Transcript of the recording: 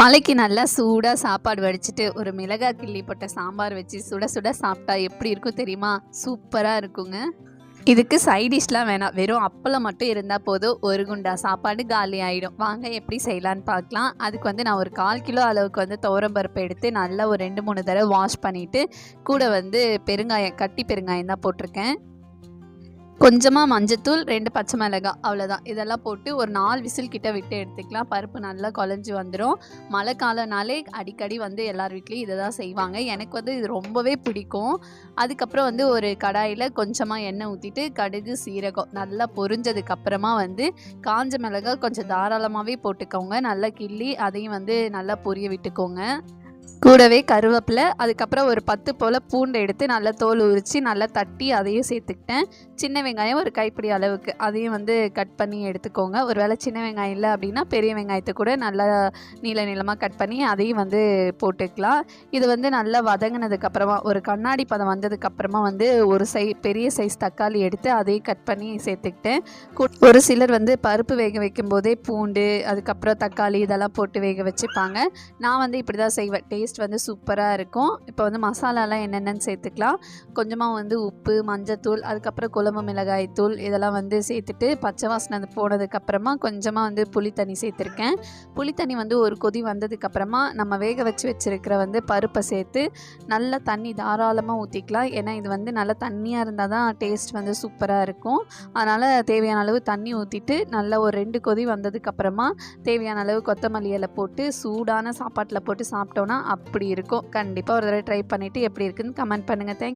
மலைக்கு நல்லா சூடாக சாப்பாடு வடிச்சிட்டு ஒரு மிளகாய் கிள்ளி போட்ட சாம்பார் வச்சு சுட சுட சாப்பிட்டா எப்படி இருக்கும் தெரியுமா? சூப்பராக இருக்குங்க. இதுக்கு சைடிஷ்லாம் வேணாம். வெறும் அப்பளம் மட்டும் இருந்தால் போதும். ஒரு குண்டா சாப்பாடு காலி ஆகிடும் வாங்க எப்படி செய்யலான்னு பார்க்கலாம். அதுக்கு வந்து நான் ஒரு கால் கிலோ அளவுக்கு வந்து துவரம்பருப்பு எடுத்து நல்லா ஒரு ரெண்டு மூணு தடவை வாஷ் பண்ணிவிட்டு கூட வந்து பெருங்காயம் கட்டி பெருங்காயம் தான் போட்டிருக்கேன். கொஞ்சமாக மஞ்சத்தூள் ரெண்டு பச்சை மிளகாய் அவ்வளோதான் இதெல்லாம் போட்டு ஒரு நாலு விசில் கிட்ட விட்டு எடுத்துக்கலாம். பருப்பு நல்லா குழஞ்சி வந்துடும் மழை காலம்னாலே அடிக்கடி வந்து எல்லார் வீட்லேயும் இதை தான் செய்வாங்க. எனக்கு வந்து இது ரொம்பவே பிடிக்கும். அதுக்கப்புறம் வந்து ஒரு கடாயில் கொஞ்சமாக எண்ணெய் ஊற்றிட்டு கடுகு சீரகம் நல்லா பொரிஞ்சதுக்கப்புறமா வந்து காஞ்ச மிளகாய் கொஞ்சம் தாராளமாகவே போட்டுக்கோங்க. நல்லா கிள்ளி அதையும் வந்து நல்லா பொரிய விட்டுக்கோங்க. கூடவே கருவேப்பிலை அதுக்கப்புறம் ஒரு பத்து போல் பூண்டு எடுத்து நல்லா தோல் உரித்து நல்லா தட்டி அதையும் சேர்த்துக்கிட்டேன். சின்ன வெங்காயம் ஒரு கைப்பிடி அளவுக்கு. அதையும் வந்து கட் பண்ணி எடுத்துக்கோங்க. ஒரு வேளை சின்ன வெங்காயம் இல்லை அப்படின்னா பெரிய வெங்காயத்தை கூட நல்லா நீள நீளமாக கட் பண்ணி அதையும் வந்து போட்டுக்கலாம். இது வந்து நல்லா வதங்கினதுக்கப்புறமா ஒரு கண்ணாடி பதம் வந்ததுக்கப்புறமா வந்து ஒரு சை பெரிய சைஸ் தக்காளி எடுத்து அதையும் கட் பண்ணி சேர்த்துக்கிட்டேன். ஒரு சிலர் வந்து பருப்பு வேக வைக்கும் போதே பூண்டு அதுக்கப்புறம் தக்காளி இதெல்லாம் போட்டு வேக வச்சுப்பாங்க. நான் வந்து இப்படி தான் செய்வேன். டேஸ்ட் வந்து சூப்பராக இருக்கும். இப்போ வந்து மசாலாலாம் என்னென்னு சேர்த்துக்கலாம். கொஞ்சமாக வந்து உப்பு மஞ்சத்தூள் அதுக்கப்புறம் குழம்பு மிளகாய் தூள் இதெல்லாம் வந்து சேர்த்துட்டு பச்சை வாசனை அது போனதுக்கப்புறமா கொஞ்சமாக வந்து புளி தண்ணி சேர்த்துருக்கேன். புளி தண்ணி வந்து ஒரு கொதி வந்ததுக்கப்புறமா நம்ம வேக வச்சு வச்சுருக்கிற வந்து பருப்பை சேர்த்து நல்லா தண்ணி தாராளமாக ஊற்றிக்கலாம் ஏன்னா இது வந்து நல்லா தண்ணியாக இருந்தால் தான் டேஸ்ட் வந்து சூப்பராக இருக்கும். அதனால் தேவையான அளவு தண்ணி ஊற்றிட்டு நல்லா ஒரு ரெண்டு கொதி வந்ததுக்கப்புறமா தேவையான அளவு கொத்தமல்லி இலை போட்டு சூடான சாப்பாட்டில் போட்டு சாப்பிட்டோன்னா அப்படி இருக்கும். கண்டிப்பாக ஒரு தடவை ட்ரை பண்ணிவிட்டு எப்படி இருக்குதுன்னு கமெண்ட் பண்ணுங்கள் தேங்க்